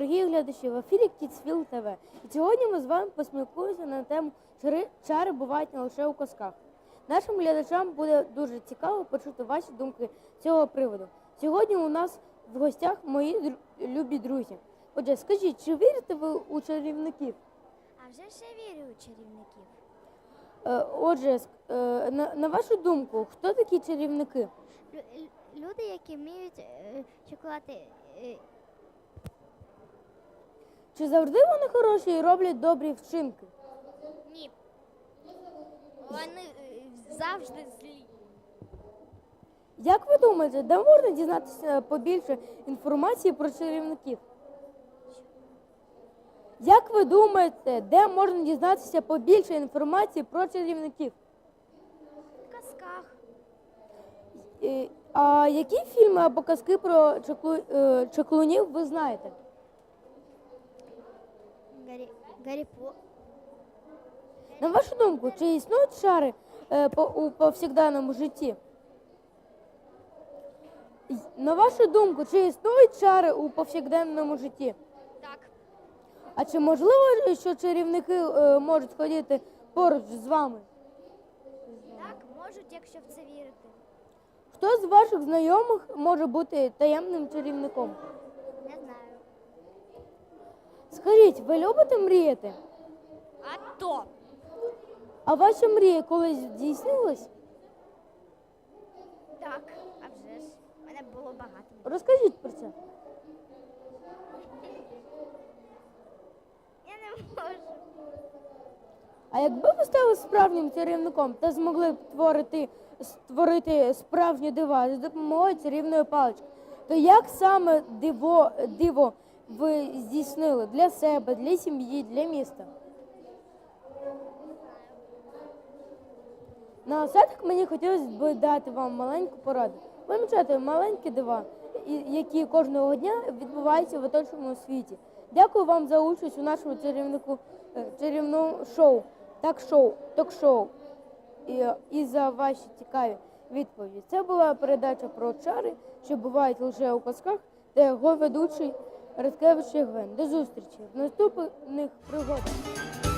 Дорогі глядачі, в ефірі Кіцфіл ТВ. І сьогодні ми з вами поспілкуємося на тему чари, чари бувають не лише у казках. Нашим глядачам буде дуже цікаво почути ваші думки з цього приводу. Сьогодні у нас в гостях мої дру- любі друзі. Отже, скажіть, чи вірите ви у чарівників? А вже я вірю у чарівників. Е, Отже, е, на, на вашу думку, хто такі чарівники? Лю- лю- люди, які вміють е, чоколати. е, Чи завжди вони хороші і роблять добрі вчинки? Ні. Вони е, завжди злі. Як ви думаєте, де можна дізнатися побільше інформації про чарівників? Як ви думаєте, де можна дізнатися побільше інформації про чарівників? В казках. Е, А які фільми або казки про чаклу- е, чаклунів ви знаєте? Гаррі, Гаррі По. На вашу думку, чи існують чари е, по- у повсякденному житті? На вашу думку, чи існують чари у повсякденному житті? Так. А чи можливо, що чарівники е, можуть ходити поруч з вами? Так, можуть, якщо в це вірити. Хто з ваших знайомих може бути таємним чарівником? Скажіть, ви любите мріяти? А то. А ваша мрія колись здійснилась? Так, а вже ж. У мене було багато. Розкажіть про це. Я не можу. А якби ви стали справжнім чарівником та змогли б творити, створити справжні дива за допомогою чарівної палички, то як саме диво, диво ви здійснили для себе, для сім'ї, для міста? На остаток мені хотілося б дати вам маленьку пораду. Помічати маленькі дива, які кожного дня відбуваються в оточеному світі. Дякую вам за участь у нашому чарівнику е, чарівному шоу, так-шоу, ток-шоу і, і за ваші цікаві відповіді. Це була передача про чари, що бувають лише у казках, та його ведучий Радкевич Євген. До зустрічі в наступних пригодах.